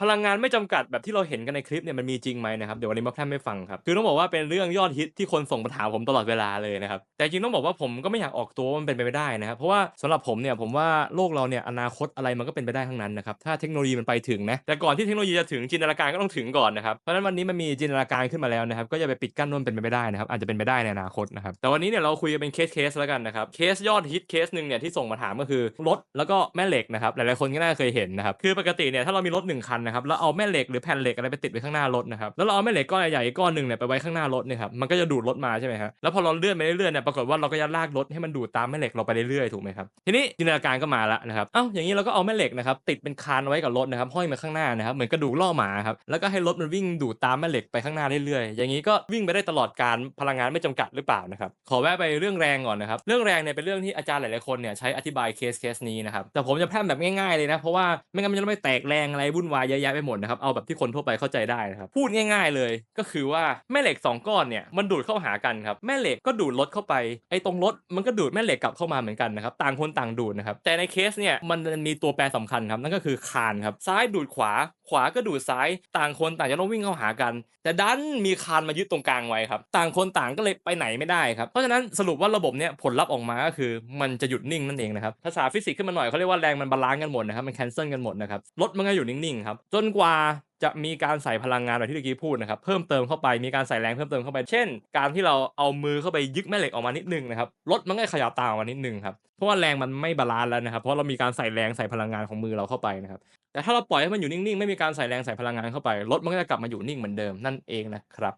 พลังงานไม่จำกัดแบบที่เราเห็นกันในคลิปเนี่ยมันมีจริงไหมนะครับเดี๋ยววันนี้มาแพร่ไม่ฟังครับคือต้องบอกว่าเป็นเรื่องยอดฮิตที่คนส่งมาถามผมตลอดเวลาเลยนะครับแต่จริงต้องบอกว่าผมก็ไม่อยากออกตัวว่ามันเป็นไปไม่ได้นะครับเพราะว่าสำหรับผมเนี่ยผมว่าโลกเราเนี่ยอนาคตอะไรมันก็เป็นไปได้ทั้งนั้นนะครับถ้าเทคโนโลยีมันไปถึงนะแต่ก่อนที่เทคโนโลยีจะถึงจินตนาการก็ต้องถึงก่อนนะครับเพราะฉะนั้นวันนี้มันมีจินตนาการขึ้นมาแล้วนะครับก็อย่าไปปิดกั้นว่ามันเป็นไปไม่ได้นะครับอาจจะเป็นไปได้ในอนาคตนะครับแต่วันนี้เนี่ยเราคุยกันเป็นเคสเคสแล้วกันนะครับเคสยอดฮิตเคสหนึ่งเนี่ยที่ส่งมาถามก็คือรถแล้วก็แม่เหล็กนะครับหลายๆคนก็น่าจะเคยเห็นนะครับคือปกติเนี่ยถ้าเรามีรถหนึ่งคันนะครับแล้วเอาแม่เหล็กหรือแผ่นเหล็กอะไรไปติดไว้ข้างหน้ารถนะครับแล้วเราเอาแม่เหล็กก้อนใหญ่ๆก้อนหนึ่งเนี่ยไปไว้ข้างหน้ารถเนี่ยครับมันก็จะดูดรถมาใช่ไหมครับแล้วพอเราเลื่อนไปเรื่อยๆเนี่ยปรากฏว่าเราก็จะลากรถให้มันดูดตามแม่เหล็กเราไปเรื่อยๆถูกไหมครับทีนี้จินตนาการก็มาแล้วนะครับเอ้าอย่างนี้เราก็เอาแม่เหล็กนะครับติดเป็นคานไว้กับรถนะครับห้อยมาข้างหน้านะครับเหมือนกระดูกล่อหมาครับแล้วก็ให้รถมันวิ่งดูดตามแม่เหล็กไปข้างหน้าเรื่อยๆ อย่างนี้ก็วิ่งไปได้ตลอดการพลังงานไม่จำกัดหรือเปล่านะครับขอแวะไปเรื่องแรงก่อนนะครับเรื่องแรงเนี่ยเป็นเรื่องที่อาจารย์หลายๆคนเนี่ยใช้อธิบายเคสเคสนี้นะครับแต่ผมจะแพร่แบบง่ายๆเลยนะเพราะว่าไม่งั้นมันจะไม่แตกแรงอะไรวุ่นวายเยอะแยะไปหมดนะครับ เอาแบบที่คนทั่วไปเข้าใจได้นะครับ พูดง่าย ๆเลย ก็คือว่าแม่เหล็กสองก้อนเนี่ยมันดูดเข้าหากันครับ แม่เหล็กก็ดูดรถเข้าไป ไอ้ตรงรถมันก็ดูดแม่เหล็กกลับเข้ามาเหมือนกันนะครับ ต่างคนต่างดูดนะครับ แต่ในเคสเนี่ยมันมีตัวแปรสำคัญครับ นั่นก็คือคานครับ ซ้ายดูดขวา ขวาก็ดูดซ้ายต่างคนต่างจะต้องวิ่งเข้าหากัน แต่ดันมีคานมายึดตรงกลางไว้ครับ ต่างคนต่างก็เลยไปไหนไม่ได้ครับ เพราะฉะนั้นสรุปว่าระบบเนี้ยผลลัพธ์ออกมาก็คือ มันจะหยุดนิ่งนั่นเองนะครับภาษาฟิสิกส์ขึ้นมาหน่อยเขาเรียกว่าแรงมันบาลานซ์กันหมดนะครับมันแคนเซิลกันหมดนะครับรถมันก็อยู่นิ่งๆครับจนกว่า จะมีการใส่พลังงานแบบที่เมื่อกี้พูดนะครับเพิ่มเติมเข้าไปมีการใส่แรงเพิ่มเติมเข้าไป เช่น การที่เราเอามือเข้าไปยึกแม่เหล็กออกมานิดนึงนะครับรถมันก็ขยับตามออกมานิดนึงครับเพราะว่าแรงมันไม่บาลานซ์แล้วนะครับเพราะเรามีการใส่แรงใส่พลังงานของมือเราเข้าไปนะครับแต่ถ้าเราปล่อยให้มันอยู่นิ่งๆ ไม่มีการใส่แรงใส่พลังงานเข้าไปรถมันก็จะกลับมาอยู่นิ่งเหมือนเดิมนั่นเองนะครับ